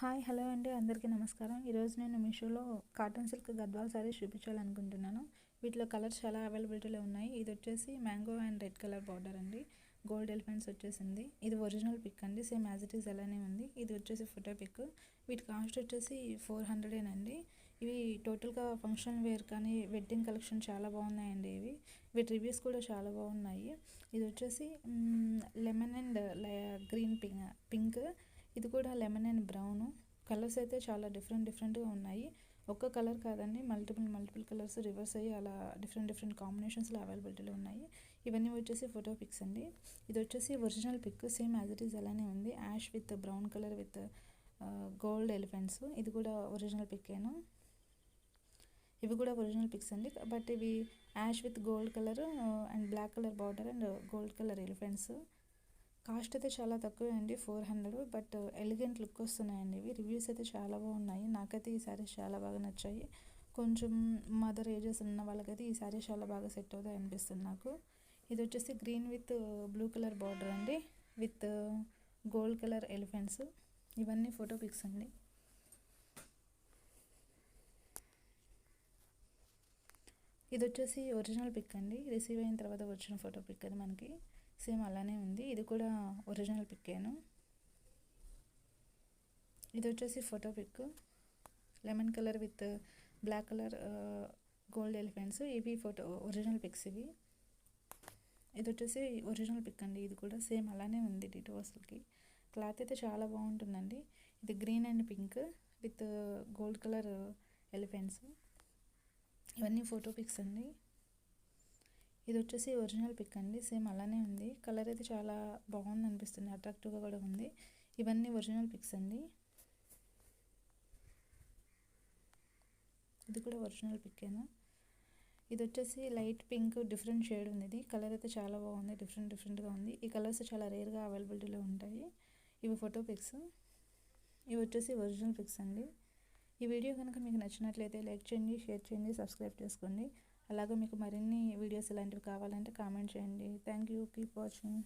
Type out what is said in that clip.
Hi hello అండి. అందరికీ నమస్కారం. ఈరోజు నేను మీషోలో కాటన్ సిల్క్ గద్వాల్ సారీస్ చూపించాలనుకుంటున్నాను. వీటిలో కలర్స్ చాలా అవైలబిలిటీలో ఉన్నాయి. ఇది వచ్చేసి mango and red colour border అండి. గోల్డ్ ఎలిఫెంట్స్ వచ్చేసింది. ఇది ఒరిజినల్ పిక్ అండి. సేమ్ యాజ్ ఇట్ ఈస్ అలానే ఉంది. ఇది వచ్చేసి ఫోటో పిక్. వీటి కాస్ట్ వచ్చేసి ఫోర్ హండ్రెడేనండి ఇవి టోటల్గా ఫంక్షన్ వేర్ కానీ వెడ్డింగ్ కలెక్షన్ చాలా బాగున్నాయండి ఇవి. వీటి రివ్యూస్ కూడా చాలా బాగున్నాయి. ఇది వచ్చేసి lemon and green pink pink. ఇది కూడా లెమన్ అండ్ బ్రౌన్. కలర్స్ అయితే చాలా డిఫరెంట్ డిఫరెంట్గా ఉన్నాయి. ఒక్క కలర్ కాదండి మల్టిపుల్ మల్టిపుల్ కలర్స్ రివర్స్ అయ్యి అలా డిఫరెంట్ డిఫరెంట్ కాంబినేషన్స్లో అవైలబిలిటీలో ఉన్నాయి. ఇవన్నీ వచ్చేసి ఫోటో పిక్స్ అండి. ఇది వచ్చేసి original pic same as it is అలానే ఉంది. Ash with brown colour with gold elephants. ఇది కూడా ఒరిజినల్ పిక్కేను? ఇవి కూడా ఒరిజినల్ పిక్స్ అండి. బట్ ఇవి ash with gold colour and black colour border and gold colour elephants. Cost అయితే చాలా తక్కువే అండి four hundred. But elegant look వస్తున్నాయండి ఇవి. రివ్యూస్ అయితే చాలా బాగున్నాయి. నాకైతే ఈ శారీస్ చాలా బాగా నచ్చాయి. కొంచెం మదర్ ఏజెస్ ఉన్న వాళ్ళకైతే ఈ శారీ చాలా బాగా సెట్ అవుతాయి అనిపిస్తుంది నాకు. ఇది వచ్చేసి green with blue colour border అండి విత్ గోల్డ్ కలర్ ఎలిఫెంట్స్. ఇవన్నీ ఫోటో పిక్స్ అండి. ఇది వచ్చేసి ఒరిజినల్ పిక్ అండి. రిసీవ్ అయిన తర్వాత వచ్చిన ఫోటో పిక్ అది మనకి. సేమ్ అలానే ఉంది. ఇది కూడా ఒరిజినల్ పిక్కేను. ఇది వచ్చేసి photo pic. Lemon colour with black colour gold elephants. ఇవి ఫోటో ఒరిజినల్ పిక్స్ ఇవి. ఇది వచ్చేసి ఒరిజినల్ పిక్ అండి. ఇది కూడా సేమ్ అలానే ఉంది డిటో క్లాత్ అయితే చాలా బాగుంటుందండి. ఇది green and pink with gold colour elephants. ఇవన్నీ ఫోటో పిక్స్ అండి. ఇది వచ్చేసి ఒరిజినల్ పిక్ అండి సేమ్ అలానే ఉంది. కలర్ అయితే చాలా బాగుంది అనిపిస్తుంది అట్రాక్టివ్గా కూడా ఉంది. ఇవన్నీ ఒరిజినల్ పిక్స్ అండి. ఇది కూడా ఒరిజినల్ పిక్కేనా? ఇది వచ్చేసి లైట్ పింక్ డిఫరెంట్ షేడ్ ఉంది ఇది. కలర్ అయితే చాలా బాగుంది డిఫరెంట్ డిఫరెంట్గా ఉంది. ఈ కలర్స్ చాలా రేర్గా అవైలబిలిటీలో ఉంటాయి. ఇవి ఫోటో పిక్స్. ఇవి వచ్చేసి ఒరిజినల్ పిక్స్ అండి. ఈ వీడియో కనుక మీకు నచ్చినట్లయితే లైక్ చేయండి షేర్ చేయండి సబ్స్క్రైబ్ చేసుకోండి. అలాగే మీకు మరిన్ని వీడియోస్ ఇలాంటివి కావాలంటే కామెంట్ చేయండి. Thank you keep watching